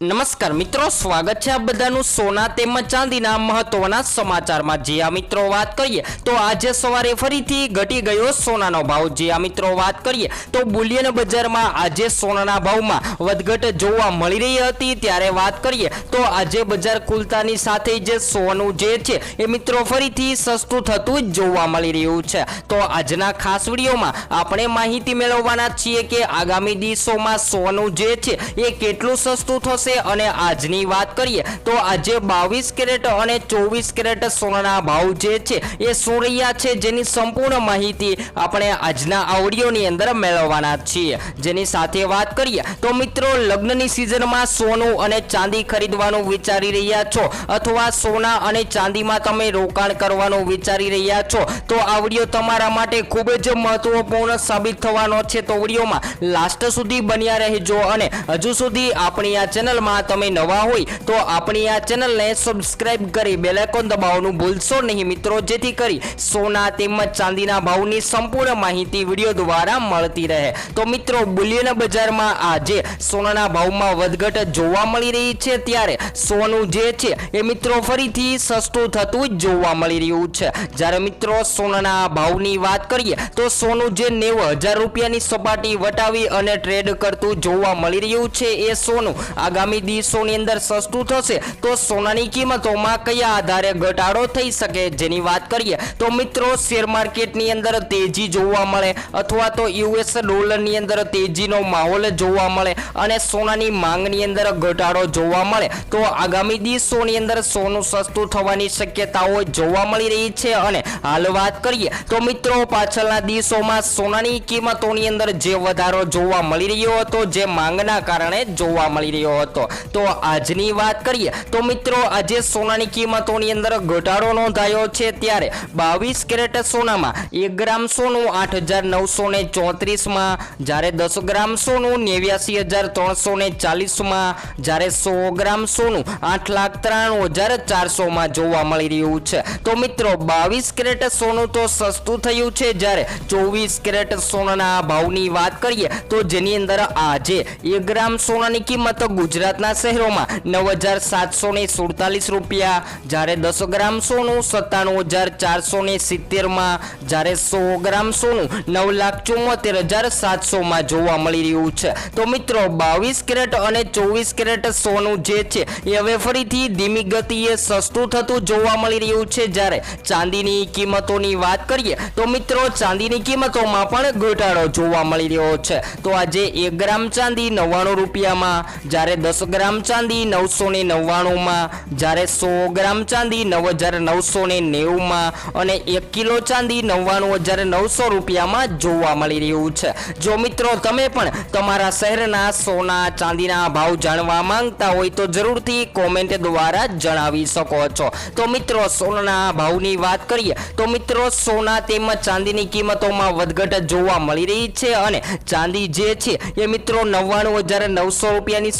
નમસ્કાર મિત્રો, સ્વાગત છે આ બધાનું સોના તેમજ ચાંદીના મહત્વના સમાચારમાં. જે આ મિત્રો વાત કરીએ, તો આજે સવારે ફરીથી ઘટી ગયો સોનાનો ભાવ. જે આ મિત્રો વાત કરીએ, તો બુલિયન બજારમાં આજે સોનાના ભાવમાં વધઘટ જોવા મળી રહી હતી. ત્યારે વાત કરીએ, તો આજે બજાર ખુલતાની સાથે જે સોનું જે છે, એ મિત્રો ફરીથી સસ્તું થતું જોવા મળી રહ્યું છે. તો આજના ખાસ વિડીયોમાં આપણે માહિતી મેળવવાના છીએ કે આગામી દિવસોમાં સોનું જે છે, એ કેટલું સસ્તું થશે અને આજની વાત કરીએ તો આજે બાવીસ કેરેટ અને ચોવીસ કેરેટ સોનાના ભાવ જે છે એ શું રહ્યા છે જેની સંપૂર્ણ માહિતી આપણે આજના આવડીઓની અંદર મેળવવાના છીએ. જેની સાથે વાત કરીએ તો મિત્રો લગ્નની સિઝનમાં સોનું અને ચાંદી ખરીદવાનું વિચારી રહ્યા છો અથવા સોના અને ચાંદીમાં તમે રોકાણ કરવાનું વિચારી રહ્યા છો તો આ તમારા માટે ખૂબ જ મહત્વપૂર્ણ સાબિત થવાનો છે. તો વિડીયોમાં લાસ્ટ સુધી બન્યા રહેજો અને હજુ સુધી આપણી આ ચેનલમાં તમે નવા હોય તો આપણી આ ચેનલને સબસ્ક્રાઇબ કરી બેલાઇકોન દબાવવાનું ભૂલશો નહીં મિત્રો, જેથી કરી સોના તેમજ ચાંદીના ભાવની સંપૂર્ણ માહિતી વીડિયો દ્વારા મળતી રહે. તો મિત્રો, બુલિયન બજારમાં આજે સોનાના ભાવમાં વધઘટ જોવા મળી રહી છે. ત્યારે સોનું જે છે એ મિત્રો ફરીથી સસ્તું થતું જોવા મળી રહ્યું છે. જ્યારે મિત્રો સોનાના ભાવની વાત કરીએ તો સોનું જે નેવું હજાર રૂપિયાની સપાટી વટાવી અને ટ્રેડ કરતું જોવા મળી રહ્યું છે એ સોનું આગામી દિવસોની અંદર સસ્તું થશે, તો સોનાની કિંમતોમાં કયા આધારે ઘટાડો થઈ શકે જેની વાત કરીએ, તો મિત્રો શેર માર્કેટની અંદર તેજી જોવા મળે અથવા તો યુએસ ડોલરની અંદર તેજીનો માહોલ જોવા મળે અને સોનાની માંગની અંદર ઘટાડો જોવા મળે, તો આગામી દિવસોની અંદર સોનું સસ્તું થવાની શક્યતાઓ જોવા મળી રહી છે. અને હાલ વાત કરીએ, તો મિત્રો પાછળના દિવસોમાં સોનાની કિંમતોની અંદર જે વધારો જોવા મળી રહ્યો હતો, જે માંગના કારણે જોવા મળી રહ્યો હતો. તો આજની વાત કરીએ, તો મિત્રો આજે સોનાની કિંમતોની અંદર ઘટાડો નોંધાયો છે ત્યારે બાવીસ કેરેટ સોનામાં એક ગ્રામ સોનું આઠ હજાર નવસો ને ચોત્રીસમાં, જ્યારે દસ ગ્રામ સોનું નેવ્યાસી હજાર ત્રણસો ને ચાલીસમાં, જ્યારે સો ગ્રામ સોનું આઠ લાખ ત્રાણું હજાર ચારસોમાં જોવા મળી રહ્યું છે. તો મિત્રો બાવીસ કેરેટ સોનું તો સસ્તું થયું છે. જ્યારે ચોવીસ કેરેટ સોનાના ભાવની વાત કરીએ, તો જેની અંદર આજે એક ગ્રામ સોનાની કિંમત ગુજરાતના શહેરોમાં નવ હજાર સાતસો ને સુડતાલીસ રૂપિયા, જ્યારે દસ ગ્રામ સોનું સત્તાણું હજાર ચારસો ને સિત્તેરમાં, જ્યારે સો ગ્રામ સોનું નવ લાખ ચુમ્મોતેર હજાર સાતસોમાં જોવા મળી રહ્યું છે. તો મિત્રો, બાવીસ કેરેટ અને ચોવીસ કેરેટ સોનું જે છે, એ હવે ફરીથી ધીમી ગતિએ સસ્તું થતું જોવા મળી રહ્યું છે. જ્યારે ચાંદીની કિંમતોની વાત કરીએ, તો મિત્રો, ચાંદીની કિંમતોમાં પણ ઘટાડો જોવા મળી રહ્યો છે. તો આજે એક ગ્રામ ચાંદી નવ્વાણું રૂપિયામાં, જ્યારે દસ ગ્રામ ચાંદી નવસો ને નવ્વાણુંમાં, જ્યારે સો ગ્રામ ચાંદી નવ હજાર નવસો ને નેવુંમાં અને એક કિલો ચાંદી નવ્વાણું હજાર નવસો રૂપિયામાં જોવા મળી રહ્યું છે. જો મિત્રો તમે પણ તમારા શહેરના સોના ચાંદીના ભાવ જાણવા માંગતા હોય તો જરૂરથી કોમેન્ટ દ્વારા જણાવી શકો છો. તો મિત્રો સોનાના ભાવની વાત કરીએ તો મિત્રો, સોના તેમજ ચાંદીની કિંમતોમાં વધઘટ જોવા મળી રહી છે અને ચાંદી જે છે એ મિત્રો નવ્વાણું હજાર નવસો રૂપિયાની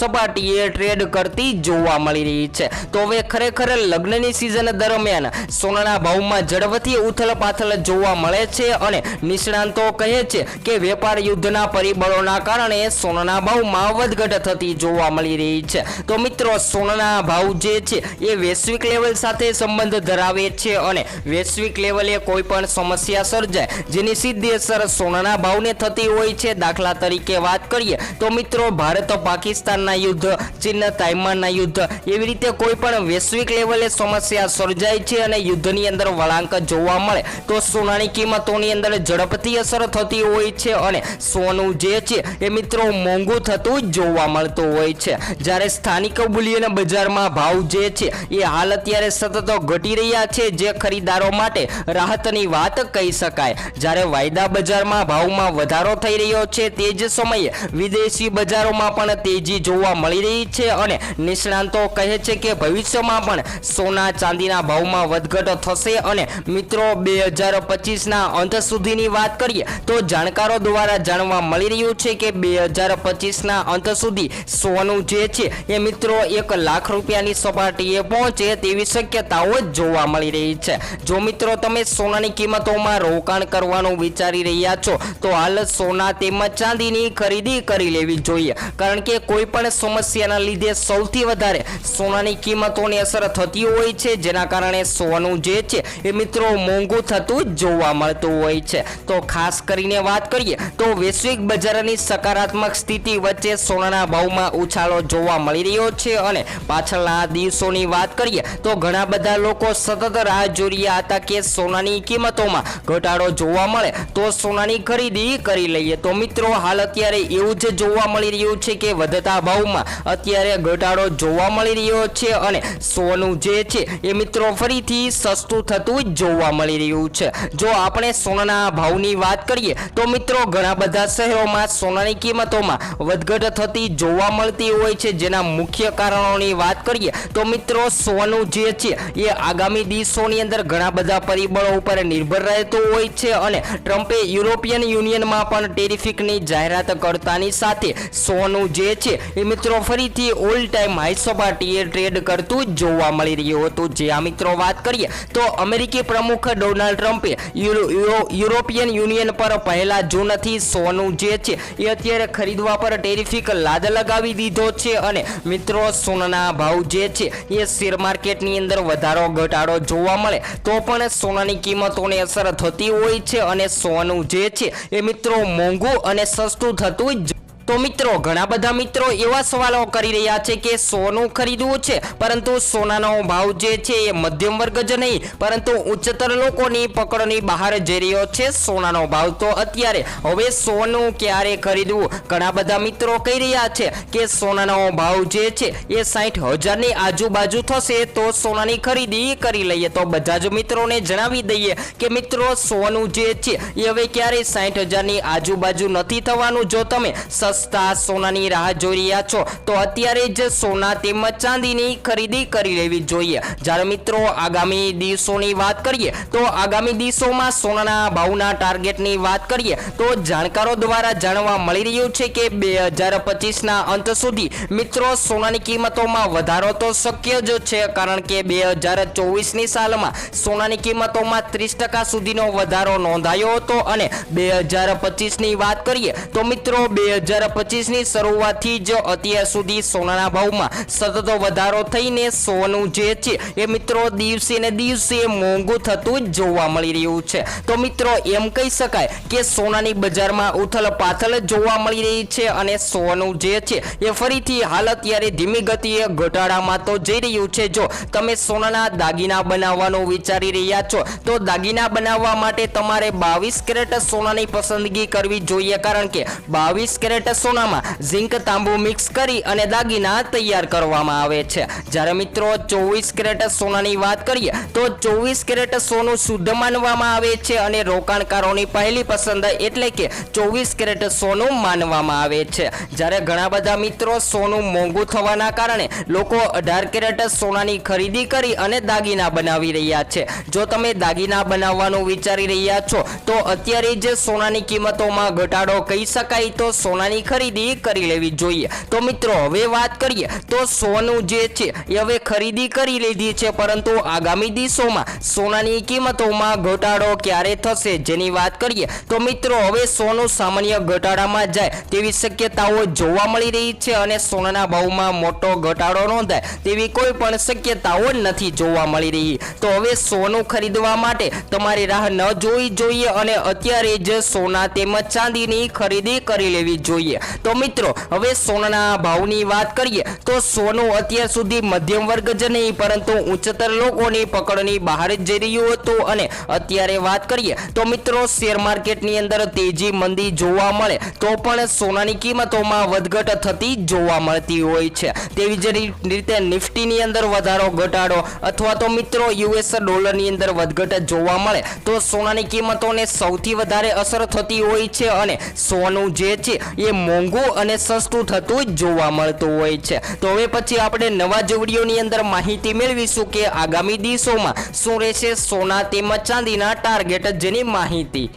સપાટીએ ટ્રેડ કરતી જોવા મળી રહી છે. તો હવે ખરેખર લગ્નની સિઝન દરમિયાન સોનાના ભાવમાં ઝડપથી ઉથલ પાથલ જોવા મળે છે અને નિષ્ણાંતો કહે છે કે વેપાર યુદ્ધના પરિબળોના કારણે સોનાના ભાવમાં વધઘટ થતી જોવા મળી રહી છે. તો મિત્રો, સોનાના ભાવ જે છે એ વૈશ્વિક લેવલ સાથે સંબંધ ધરાવે છે અને વૈશ્વિક લેવલે કોઈ પણ સમસ્યા સર્જાય જેની સીધી અસર સોનાના ભાવને થતી હોય છે. દાખલા તરીકે વાત કરીએ તો મિત્રો, ભારત પાકિસ્તાનના યુદ્ધ ચીન તાઇવાનના યુદ્ધ. એવી રીતે કોઈ પણ વૈશ્વિક લેવલે સમસ્યા સર્જાય છે અને યુદ્ધની અંદર વળાંક જોવા મળે, તો સોનાની કિંમતોની અંદર ઝડપથી અસર થતી હોય છે અને સોનું જે છે એ મિત્રો મોંઘું થતું જોવા મળતું હોય છે. જ્યારે સ્થાનિક બુલિયન બજારમાં ભાવ જે છે એ હાલ અત્યારે સતત ઘટી રહ્યા છે જે ખરીદારો માટે રાહતની વાત કહી શકાય. જ્યારે વાયદા બજારમાં ભાવમાં વધારો થઈ રહ્યો છે તે જ સમયે વિદેશી બજારોમાં પણ તેજી જોવા મળી રહી છે અને નિષ્ણાંતો કહે છે કે ભવિષ્યમાં પણ સોના ચાંદીના ભાવમાં વધઘટ થશે અને મિત્રો, બે હજાર પચીસના અંત સુધીની વાત કરીએ તો જાણકારો દ્વારા જાણવા મળી રહ્યું છે કે બે હજાર પચીસના અંત સુધી સોનું જે છે એ મિત્રો એક લાખ રૂપિયાની સપાટીએ પહોંચે તેવી શક્યતાઓ જોવા મળી રહી છે. જો મિત્રો તમે સોનાની કિંમતોમાં રોકાણ કરવાનું વિચારી રહ્યા છો, તો હાલ સોના તેમજ ચાંદીની ખરીદી કરી લેવી જોઈએ. કારણ કે કોઈ પણ સમસ્યા સમસ્યાના લીધે સૌથી વધારે સોનાની કિંમતોની અસર થતી હોય છે, જેના કારણે સોનું જે છે એ મિત્રો મોંઘું થતું જોવા મળતું હોય છે. તો ખાસ કરીને વાત કરીએ તો વૈશ્વિક બજારની સકારાત્મક સ્થિતિ વચ્ચે સોનાના ભાવમાં ઉછાળો જોવા મળી રહ્યો છે અને પાછળના દિવસોની વાત કરીએ તો ઘણા બધા લોકો સતત રાહ જોઈ રહ્યા હતા કે સોનાની કિંમતોમાં ઘટાડો જોવા મળે તો સોનાની ખરીદી કરી લઈએ. તો મિત્રો, હાલ અત્યારે એવું જ જોવા મળી રહ્યું છે કે વધતા ભાવમાં અત્યારે ઘટાડો જોવા મળી રહ્યો છે અને સોનું જે છે એ મિત્રો ફરીથી સસ્તું થતું જોવા મળી રહ્યું છે. જો આપણે સોનાના ભાવની વાત કરીએ, તો મિત્રો ઘણા બધા શહેરોમાં સોનાની કિંમતોમાં વધઘટ થતી જોવા મળતી હોય છે. જેના મુખ્ય કારણોની વાત કરીએ, તો મિત્રો સોનું જે છે એ આગામી દિવસોની અંદર ઘણા બધા પરિબળો ઉપર નિર્ભર રહેતું હોય છે અને ટ્રમ્પે યુરોપિયન યુનિયનમાં પણ ટેરિફિકની જાહેરાત કરતાની સાથે સોનું જે છે એ મિત્રો ફરીથી ઓલ ટાઈમ હાઈ ટીએ ટ્રેડ કરતું જોવા મળી રહ્યું હતું. જે આ મિત્રો વાત કરીએ તો અમેરિકી પ્રમુખ ડોનાલ્ડ ટ્રમ્પે યુરો- યુરો- યુરોપિયન યુનિયન પર પહેલા જૂનથી સોનું જે છે એ અત્યારે ખરીદવા પર ટેરિફિક લાદ લગાવી દીધો છે અને મિત્રો, સોનાના ભાવ જે છે એ શેર માર્કેટની અંદર વધારો ઘટાડો જોવા મળે તો પણ સોનાની કિંમતોને અસર થતી હોય છે અને સોનું જે છે એ મિત્રો મોંઘું અને સસ્તું થતું જ તો મિત્રો, ઘણા બધા મિત્રો એવા સવાલો કરી રહ્યા છે કે સોનું ખરીદવું છે, પરંતુ સોનાનો ભાવ જે છે એ મધ્યમ વર્ગ જ નહીં, પરંતુ ઉચ્ચતર લોકોની પકડની બહાર જઈ રહ્યો છે સોનાનો ભાવ. તો અત્યારે હવે સોનું ક્યારે ખરીદવું? ઘણા બધા મિત્રો કહી રહ્યા છે કે સોનાનો ભાવ જે છે એ સાઠ હજારની આજુબાજુ થશે, તો સોનાની ખરીદી કરી લઈએ. તો બધા જ મિત્રોને જણાવી દઈએ કે મિત્રો, સોનું જે છે એ હવે ક્યારે સાઠ હજારની આજુબાજુ નથી થવાનું? જો તમે સસ્તા સોનાની રાહ જોઈ રહ્યા છો, તો અત્યારે જ સોના તેમજ ચાંદીની ખરીદી કરી લેવી જોઈએ. જ્યારે મિત્રો આગામી દિવસોની વાત કરીએ, તો આગામી દિવસોમાં સોનાના ભાવના ટાર્ગેટની વાત કરીએ, તો જાણકારો દ્વારા જાણવા મળી રહ્યું છે કે બે હજાર પચીસના અંત સુધી મિત્રો સોનાની કિંમતોમાં વધારો તો શક્ય જ છે, કારણ કે બે હજાર ચોવીસની સાલમાં સોનાની કિંમતોમાં ત્રીસ ટકા સુધીનો વધારો નોંધાયો હતો. અને બે હજાર પચીસની વાત કરીએ, તો મિત્રો બે હજાર પચીસની શરૂઆતથી જ અત્યાર સુધી સોનાના ભાવમાં સતત વધારો થઈને સોનું જે છે એ મિત્રો દિવસે ને દિવસે મોંઘું થતું જોવા મળી રહ્યું છે. તો મિત્રો એમ કહી શકાય કે સોનાની બજારમાં ઉથલ પાથલ જોવા મળી રહી છે અને સોનું જે છે એ ફરીથી હાલ અત્યારે ધીમી ગતિએ ઘટાડામાં તો જઈ રહ્યું છે. જો તમે સોનાના દાગીના બનાવવાનું વિચારી રહ્યા છો, તો દાગીના બનાવવા માટે તમારે બાવીસ કેરેટ સોનાની પસંદગી કરવી જોઈએ. કારણ કે બાવીસ કેરેટ સોનામાં ઝીંક તાંબુ મિક્સ કરી અને દાગીના તૈયાર કરવામાં આવે છે. જ્યારે મિત્રો ચોવીસ કેરેટ સોનાની વાત કરીએ, તો ચોવીસ કેરેટ સોનું શુદ્ધ માનવામાં આવે છે અને રોકાણકારોની પહેલી પસંદ એટલે કે ચોવીસ કેરેટ સોનું માનવામાં આવે છે. જ્યારે ઘણા બધા મિત્રો સોનું મોંઘું થવાના કારણે લોકો અઢાર કેરેટ સોનાની ખરીદી કરી અને દાગીના બનાવી રહ્યા છે. જો તમે દાગીના બનાવવાનું વિચારી રહ્યા છો, તો અત્યારે જ સોનાની કિંમતોમાં ઘટાડો કહી શકાય તો સોનાની ખરીદી કરી લેવી જોઈએ. તો મિત્રો, હવે વાત કરીએ, તો સોનું જે છે, એ હવે ખરીદી કરી લીધી છે, પરંતુ આગામી દિવસોમાં સોનાની કિંમતોમાં ઘટાડો ક્યારે થશે જેની વાત કરીએ, તો મિત્રો, હવે સોનું સામાન્ય ઘટાડામાં જાય તેવી શક્યતાઓ જોવા મળી રહી છે અને સોનાના ભાવમાં મોટો ઘટાડો નોંધાય તેવી કોઈ પણ શક્યતાઓ નથી જોવા મળી રહી. તો હવે સોનું ખરીદવા માટે તમારી રાહ ન જોવી જોઈએ અને અત્યારે જ સોના તેમજ ચાંદીની ખરીદી કરી લેવી જોઈએ. તો મિત્રો, હવે સોનાના ભાવની વાત કરીએ, તો સોનું અત્યાર સુધી મધ્યમ વર્ગ જ નહીં, પરંતુ ઉચ્ચતર લોકોની પકડની બહાર જ જઈ રહ્યું હતું. અને અત્યારે વાત કરીએ, તો મિત્રો, શેર માર્કેટની અંદર તેજી મંદી જોવા મળે, તો પણ સોનાની કિંમતોમાં વધઘટ થતી જોવા મળતી હોય છે. તેવી જ રીતે નિફ્ટીની અંદર વધારો, ઘટાડો, અથવા તો મિત્રો, યુએસ ડોલરની અંદર વધઘટ જોવા મળે, તો સોનાની કિંમતોને સૌથી વધારે અસર થતી હોય છે. અને સોનું જે છે, એ મોંઘું અને સસ્તું થતું જોવા મળતું હોય છે. તો હવે પછી આપણે નવા જ વિડીયોની અંદર માહિતી મેળવીશું કે આગામી દિવસોમાં શું રહેશે સોના તેમજ ચાંદીના ટાર્ગેટ જેની માહિતી.